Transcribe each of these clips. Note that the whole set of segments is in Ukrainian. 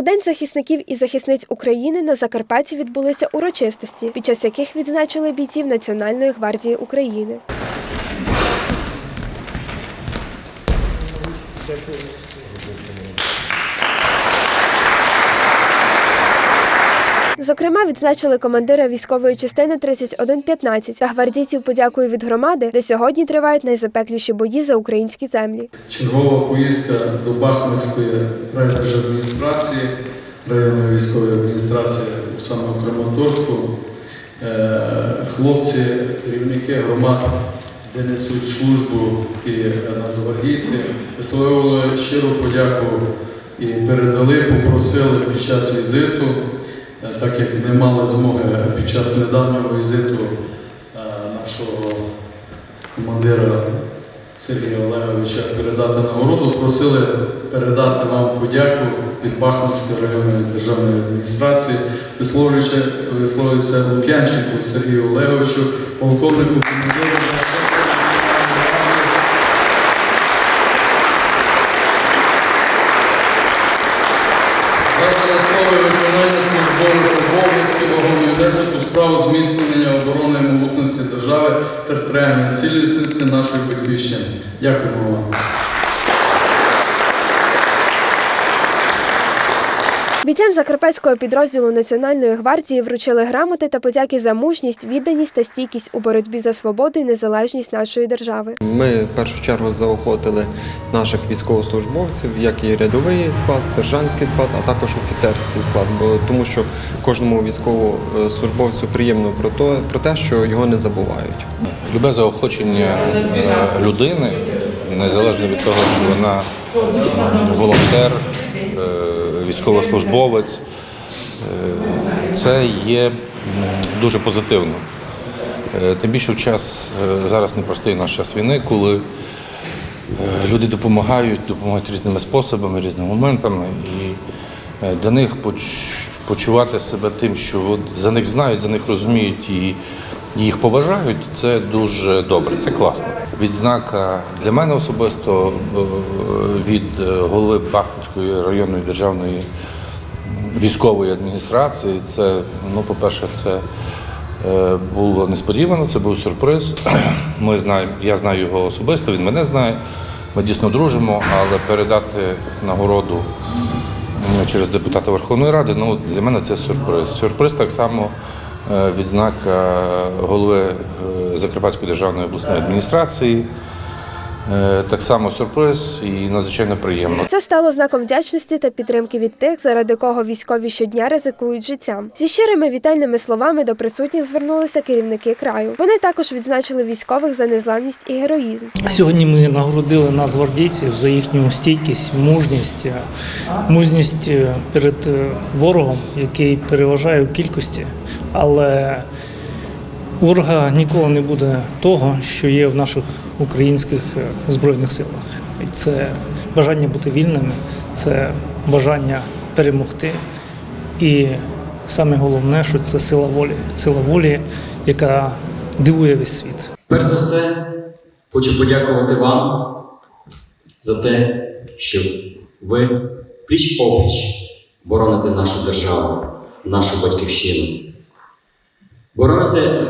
У День захисників і захисниць України на Закарпатті відбулися урочистості, під час яких відзначили бійців Національної гвардії України. Зокрема, відзначили командира військової частини 3115 та гвардійців подякою від громади, де сьогодні тривають найзапекліші бої за українські землі. Чергова поїздка до Бахмутської райдержадміністрації, районної військової адміністрації у самому Краматорську. Е, Хлопці, керівники громад, де несуть службу і нацгвардійці, висловили щиру подяку і передали, попросили під час візиту, так як не мали змоги під час недавнього візиту е, нашого командира Сергія Олеговича передати нагороду. Просили передати вам подяку від Бахмутської районної державної адміністрації, висловився Лук'янченку Сергію Олеговичу, полковнику командиру. батьківщини. Бійцям закарпатського підрозділу Національної гвардії вручили грамоти та подяки за мужність, відданість та стійкість у боротьбі за свободу і незалежність нашої держави. Ми в першу чергу заохотили наших військовослужбовців, як і рядовий склад, сержантський склад, а також офіцерський склад. Бо тому, що кожному військовослужбовцю приємно про те, про те, що його не забувають. Любе заохочення е, людини, незалежно від того, чи вона волонтер, військовослужбовець, е, це є дуже позитивно. Е, Тим більше в час е, зараз непростий наш час війни, коли люди допомагають, допомагають різними способами, різними моментами. І для них почувати себе тим, що за них знають, за них розуміють і їх поважають, це дуже добре, це класно. Відзнака для мене особисто е, від е, голови Бахмутської районної державної військової адміністрації. Це, ну, по-перше, це е, було несподівано, це був сюрприз. Ми знаємо, я знаю його особисто, він мене знає. Ми дійсно дружимо, але передати нагороду через депутата Верховної Ради, ну для мене це сюрприз. Сюрприз так само відзнака голови е, Закарпатської державної обласної адміністрації. Е, Так само сюрприз і надзвичайно приємно. Це стало знаком вдячності та підтримки від тих, заради кого військові щодня ризикують життям. Зі щирими вітальними словами до присутніх звернулися керівники краю. Вони також відзначили військових за незламність і героїзм. Сьогодні ми нагородили нацгвардійців за їхню стійкість, мужність, е, мужність е, перед ворогом, який переважає в кількості, але ворога ніколи не буде того, що є в наших українських е, збройних силах. Це бажання бути вільними, це бажання перемогти. І саме головне, що це сила волі, сила волі, яка дивує весь світ. Перш за все, хочу подякувати вам за те, що ви пліч опліч бороните нашу державу, нашу батьківщину. Бороните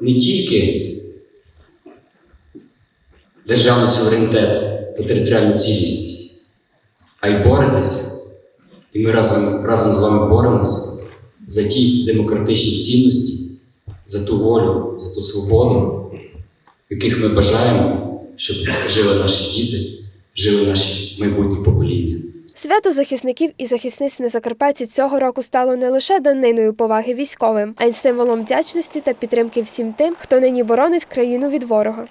не тільки державний суверенітет та територіальну цілісність, а й боретесь, і ми разом, разом з вами боремось за ті демократичні цінності, за ту волю, за ту свободу, в яких ми бажаємо, щоб жили наші діти, жили наші майбутні покоління. Свято захисників і захисниць на Закарпатті цього року стало не лише даниною поваги військовим, а й символом вдячності та підтримки всім тим, хто нині боронить країну від ворога.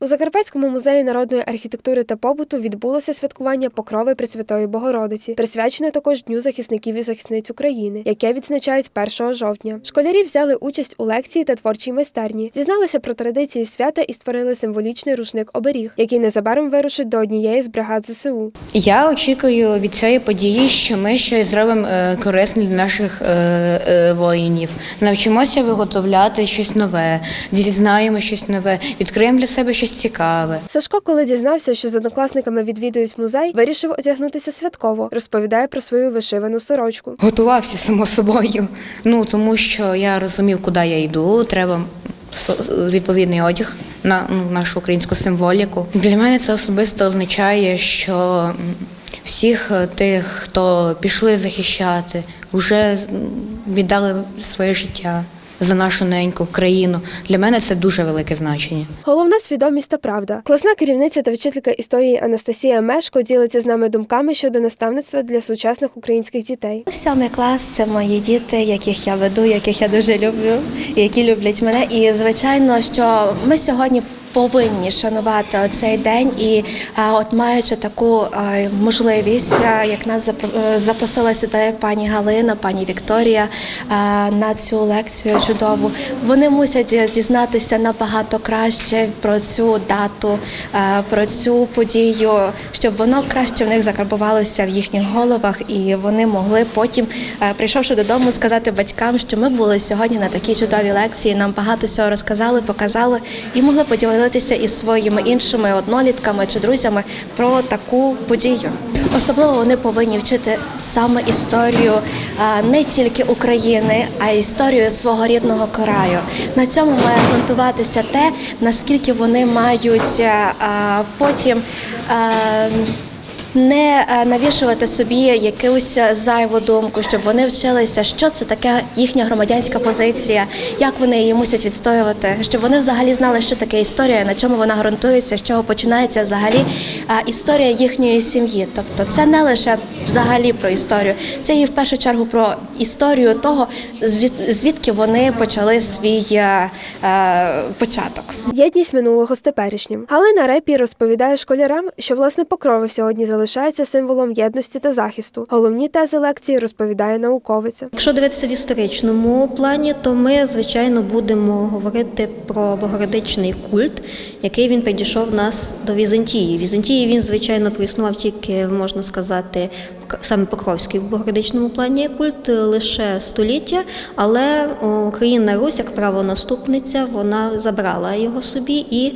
У Закарпатському музеї народної архітектури та побуту відбулося святкування покрови Пресвятої Богородиці, присвячене також Дню захисників і захисниць України, яке відзначають 1 жовтня. Школярі взяли участь у лекції та творчій майстерні, зізналися про традиції свята і створили символічний рушник оберіг, який незабаром вирушить до однієї з бригад ЗСУ. Я очікую від цієї події, що ми щось зробимо е, корисне для наших е, е, воїнів. Навчимося виготовляти щось нове, дізнаємо щось нове, відкриємо для себе щось щось цікаве. Сашко, коли дізнався, що з однокласниками відвідують музей, вирішив одягнутися святково. Розповідає про свою вишивану сорочку. Готувався само собою. Ну тому що я розумів, куди я йду. Треба відповідний одяг на ну, нашу українську символіку. Для мене це особисто означає, що всіх е, тих, хто пішли захищати, вже віддали своє життя за нашу неньку країну. Для мене це дуже велике значення. Головна свідомість та правда. Класна керівниця та вчителька історії Анастасія Мешко ділиться з нами думками щодо наставництва для сучасних українських дітей. Сьомий клас це мої діти, яких я веду, яких я дуже люблю, які люблять мене. І звичайно, що ми сьогодні. Повинні шанувати цей день, і от маючи таку можливість, як нас е, запросила сюди пані Галина, пані Вікторія на цю лекцію чудову. Вони мусять дізнатися набагато краще про цю дату, про цю подію, щоб воно краще в них закарбувалося в їхніх головах, і вони могли потім, прийшовши додому, сказати батькам, що ми були сьогодні на такій чудовій лекції. Нам багато всього розказали, показали і могли поділитися із своїми іншими однолітками чи друзями про таку подію. Особливо вони повинні вчити саме історію не тільки України, а й історію свого рідного краю. На цьому має ґрунтуватися те, наскільки вони мають потім. Е, не е, навішувати собі якусь зайву думку, щоб вони вчилися, що це таке їхня громадянська позиція, як вони її мусять відстоювати, щоб вони взагалі знали, що таке історія, на чому вона ґрунтується, з чого починається взагалі е, історія їхньої сім'ї. Тобто, це не лише взагалі про історію, це і в першу чергу про історію того, звід- звідки вони почали свій е, е, початок. Єдність минулого з теперішнім. Галина Репі розповідає школярам, що власне покрови сьогодні залишається символом єдності та захисту. Головні тези лекції розповідає науковиця. Якщо дивитися в історичному плані, то ми звичайно будемо говорити про богородичний культ, який він підійшов нас до Візантії. В Візантії він, звичайно, проіснував тільки, можна сказати, саме Покровський в богородичному плані культ лише століття, але Україна Русь, як правонаступниця, вона забрала його собі і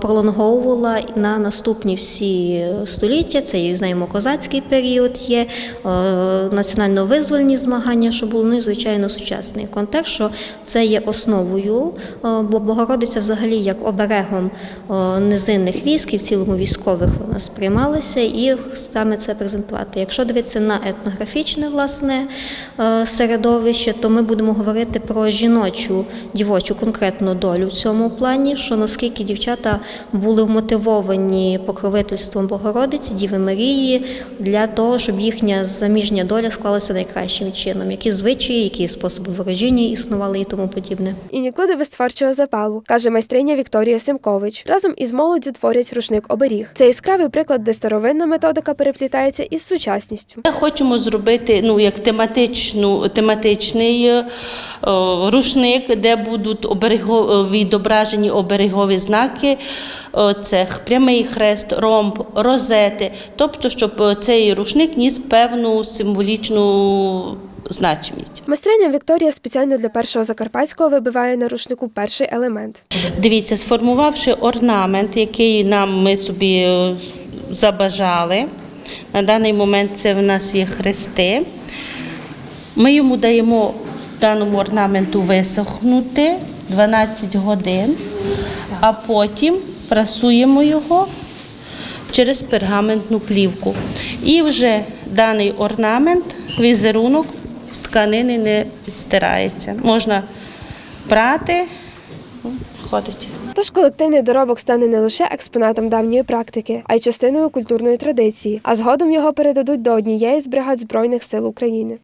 пролонговувала на наступні всі століття. Це і знаємо козацький період, є національно-визвольні змагання, що було ну і звичайно сучасний контекст, що це є основою, бо Богородиця взагалі як оберегом низинних військ і в цілому військових вона сприймалася, і саме це презентувати. Якщо дивитися на етнографічне власне е, середовище, то ми будемо говорити про жіночу дівочу конкретну долю в цьому плані, що наскільки дівчата були вмотивовані покровительством Богородиці, Діви Марії для того, щоб їхня заміжня доля склалася найкращим чином, які звичаї, які способи ворожіння існували і тому подібне. І нікуди без творчого запалу, каже майстриня Вікторія Симкович. Разом із молоддю творять рушник оберіг. Це яскравий приклад, де старовинна методика переплітається із сучасністю. Ми хочемо зробити ну як тематичну тематичний е, рушник, де будуть оберегові відображені оберегові знаки. Е, Це прямий хрест, ромб, розети. Тобто, щоб е, цей рушник ніс певну символічну значимість. Майстриня Вікторія спеціально для першого закарпатського вибиває на рушнику перший елемент. Дивіться, сформувавши орнамент, який нам ми собі е, забажали. На даний момент це в нас є хрести. Ми йому даємо даному орнаменту висохнути 12 годин, а потім прасуємо його через пергаментну плівку. І вже даний орнамент, візерунок з тканини не стирається. Можна прати, ходить. Тож колективний доробок стане не лише експонатом давньої практики, а й частиною культурної традиції, а згодом його передадуть до однієї з бригад Збройних сил України.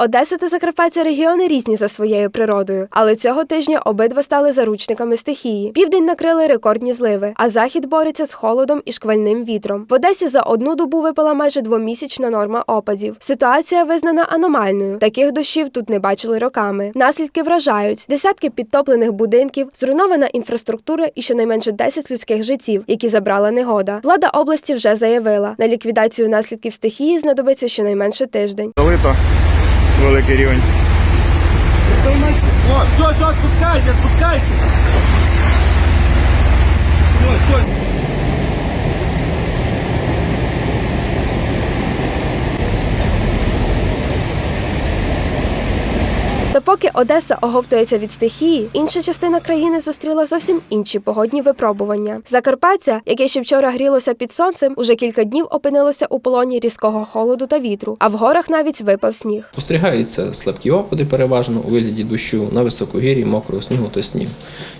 Одеса та Закарпаття регіони різні за своєю природою, але цього тижня обидва стали заручниками стихії. Південь накрили рекордні зливи, а захід бореться з холодом і шквальним вітром. В Одесі за одну добу випала майже двомісячна норма опадів. Ситуація визнана аномальною. Таких дощів тут не бачили роками. Наслідки вражають: десятки підтоплених будинків, зруйнована інфраструктура і щонайменше 10 людських життів, які забрала негода. Влада області вже заявила, на ліквідацію наслідків стихії знадобиться щонайменше тиждень. Залито великий рівень. Це у нас... О, все, все, спускайте, спускайте. Все, все. Поки Одеса оговтується від стихії, інша частина країни зустріла зовсім інші погодні випробування. Закарпаття, яке ще вчора грілося під сонцем, уже кілька днів опинилося у полоні різкого холоду та вітру, а в горах навіть випав сніг. Спостерігаються слабкі опади, переважно у вигляді дощу на високогір'ї, мокрого снігу та снігу.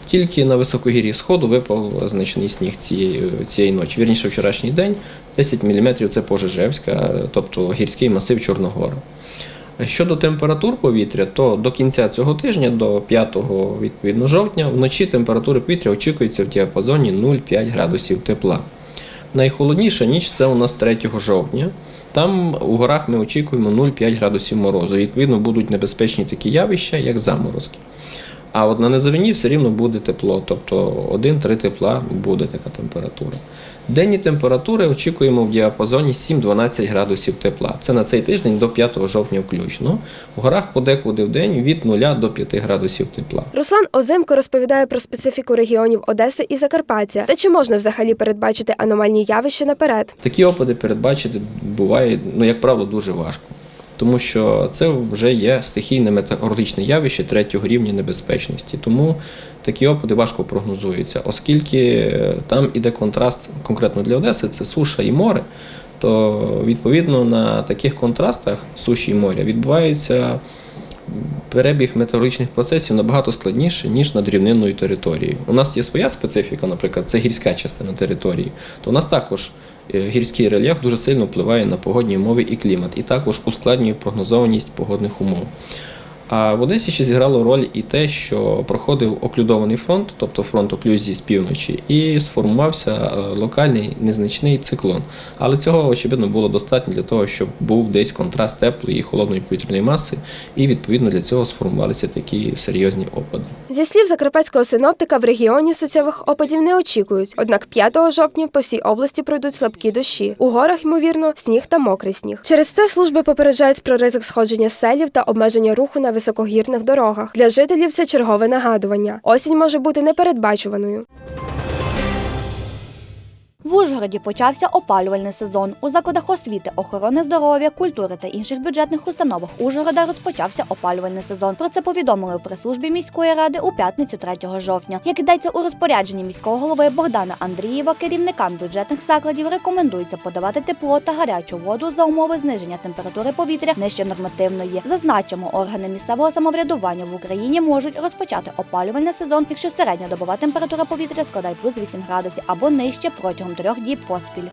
Тільки на високогір'ї сходу випав значний сніг цієї, цієї ночі. Вірніше, вчорашній день 10 мм – це Пожежевська, тобто гірський масив Чорногора. Щодо температур повітря, то до кінця цього тижня, до 5 відповідно жовтня, вночі температури повітря очікується в діапазоні 0,5 градусів тепла. Найхолодніша ніч це у нас 3 жовтня. Там у горах ми очікуємо 0,5 градусів морозу. Відповідно, будуть небезпечні такі явища, як заморозки. А от на низовині все рівно буде тепло, тобто 1-3 тепла буде така температура. Денні температури очікуємо в діапазоні 7-12 градусів тепла. Це на цей тиждень до 5 жовтня включно. У горах подекуди в день від 0 до 5 градусів тепла. Руслан Озимко розповідає про специфіку регіонів Одеси і Закарпаття. Та чи можна взагалі передбачити аномальні явища наперед? Такі опади передбачити буває, ну, як правило, дуже важко. Тому що це вже є стихійне метеорологічне явище третього рівня небезпечності. Тому такі опади важко прогнозуються, оскільки е, там іде контраст конкретно для Одеси, це суша і море. То відповідно на таких контрастах суші і моря відбувається перебіг метеорологічних процесів набагато складніше, ніж над рівнинною територією. У нас є своя специфіка, наприклад, це гірська частина території, то у нас також гірський рельєф дуже сильно впливає на погодні умови і клімат, і також ускладнює прогнозованість погодних умов. А в Одесі ще зіграло роль і те, що проходив оклюдований фронт, тобто фронт оклюзії з півночі, і сформувався е, локальний незначний циклон. Але цього, очевидно, було достатньо для того, щоб був десь контраст теплої і холодної повітряної маси, і відповідно для цього сформувалися такі серйозні опади. Зі слів закарпатського синоптика, в регіоні суттєвих опадів не очікують. Однак 5 жовтня по всій області пройдуть слабкі дощі. У горах, ймовірно, сніг та мокрий сніг. Через це служби попереджають про ризик сходження селів та обмеження руху на високогірних дорогах. Для жителів це чергове нагадування. Осінь може бути непередбачуваною. В Ужгороді почався опалювальний сезон. У закладах освіти, охорони здоров'я, культури та інших бюджетних установах Ужгорода розпочався опалювальний сезон. Про це повідомили у прес-службі міської ради у п'ятницю 3 жовтня. Як йдеться у розпорядженні міського голови Богдана Андрієва, керівникам бюджетних закладів рекомендується подавати тепло та гарячу воду за умови зниження температури повітря нижче нормативної. Зазначимо, органи місцевого самоврядування в Україні можуть розпочати опалювальний сезон, якщо середньодобова температура повітря складає плюс 8 градусів або нижче протягом трьох діб поспіль.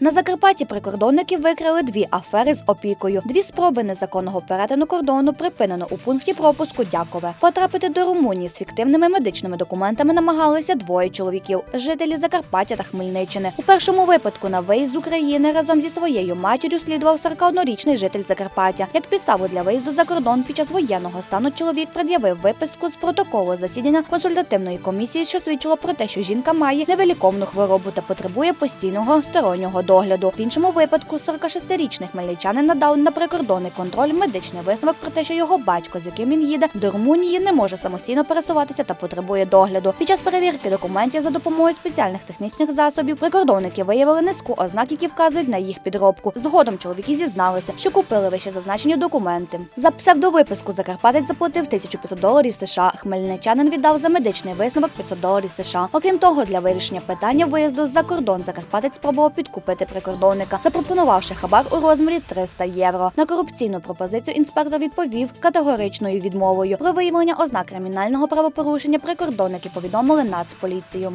На Закарпатті прикордонники викрили дві афери з опікою. Дві спроби незаконного перетину кордону припинено у пункті пропуску Дякове. Потрапити до Румунії з фіктивними медичними документами намагалися двоє чоловіків, жителі Закарпаття та Хмельниччини. У першому випадку на виїзд з України разом зі своєю матір'ю слідував 41-річний житель Закарпаття. Як підставу для виїзду за кордон під час воєнного стану чоловік пред'явив виписку з протоколу засідання консультативної комісії, що свідчило про те, що жінка має невиліковну хворобу та потребує постійного стороннього догляду. В іншому випадку 46-річний хмельничанин надав на прикордонний контроль медичний висновок про те, що його батько, з яким він їде до Румунії, не може самостійно пересуватися та потребує догляду. Під час перевірки документів за допомогою спеціальних технічних засобів прикордонники виявили низку ознак, які вказують на їх підробку. Згодом чоловіки зізналися, що купили вище зазначені документи. За псевдовиписку Закарпатець заплатив 1500 доларів США. Хмельничанин віддав за медичний висновок 500 доларів США. Окрім того, для вирішення питання виїзду за кордон Закарпатець спробував підкупити прикордонника, запропонувавши хабар у розмірі 300 євро. На корупційну пропозицію інспектор відповів категоричною відмовою. Про виявлення ознак кримінального правопорушення прикордонники повідомили Нацполіцію.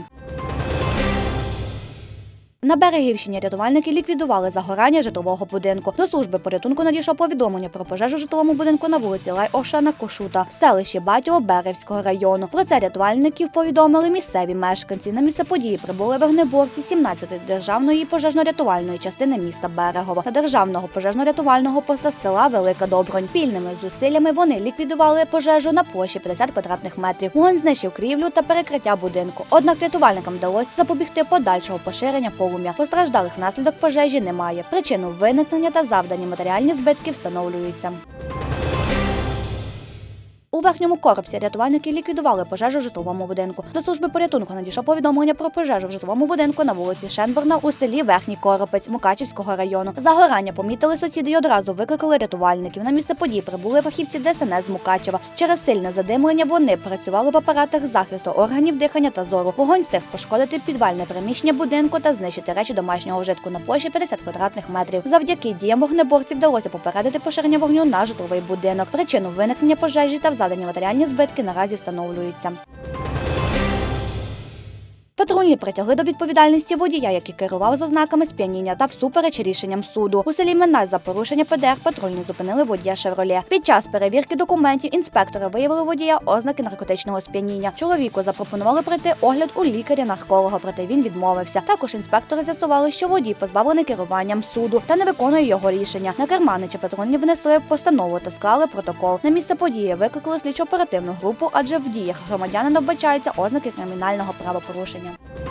На Берегівщині рятувальники ліквідували загорання житлового будинку. До служби порятунку надійшло повідомлення про пожежу житловому будинку на вулиці Лай Ошана Кошута в селищі Батьово Берегівського району. Про це рятувальників повідомили місцеві мешканці. На місце події прибули вогнеборці 17-ї державної пожежно-рятувальної частини міста Берегово та державного пожежно-рятувального поста села Велика Добронь. Спільними зусиллями вони ліквідували пожежу на площі 50 квадратних метрів. Вогонь знищив крівлю та перекриття будинку. Однак рятувальникам вдалося запобігти подальшого поширення полум'я. Постраждалих внаслідок пожежі немає. Причину виникнення та завдані матеріальні збитки встановлюються. У верхньому коробці рятувальники ліквідували пожежу в житловому будинку. До служби порятунку надійшло повідомлення про пожежу в житловому будинку на вулиці Шенборна у селі Верхній Коропець Мукачівського району. Загорання помітили сусіди і одразу викликали рятувальників. На місце події прибули фахівці ДСНС з Мукачева. Через сильне задимлення вони працювали в апаратах захисту органів дихання та зору. Вогонь встиг пошкодити підвальне приміщення будинку та знищити речі домашнього вжитку на площі 50 квадратних метрів. Завдяки діям вогнеборців вдалося попередити поширення вогню на житловий будинок. Причину виникнення пожежі та завдані матеріальні збитки наразі встановлюються. Патрульні притягли до відповідальності водія, який керував з ознаками сп'яніння та всупереч рішенням суду. У селі Минай за порушення ПДР патрульні зупинили водія Шевроле. Під час перевірки документів інспектори виявили водія ознаки наркотичного сп'яніння. Чоловіку запропонували пройти огляд у лікаря-нарколога, проте він відмовився. Також інспектори з'ясували, що водій позбавлений керуванням суду та не виконує його рішення. На керманича патрульні внесли постанову та склали протокол. На місце події викликали слідчо оперативну групу, адже в діях громадянина вбачаються ознаки кримінального правопорушення. Yeah.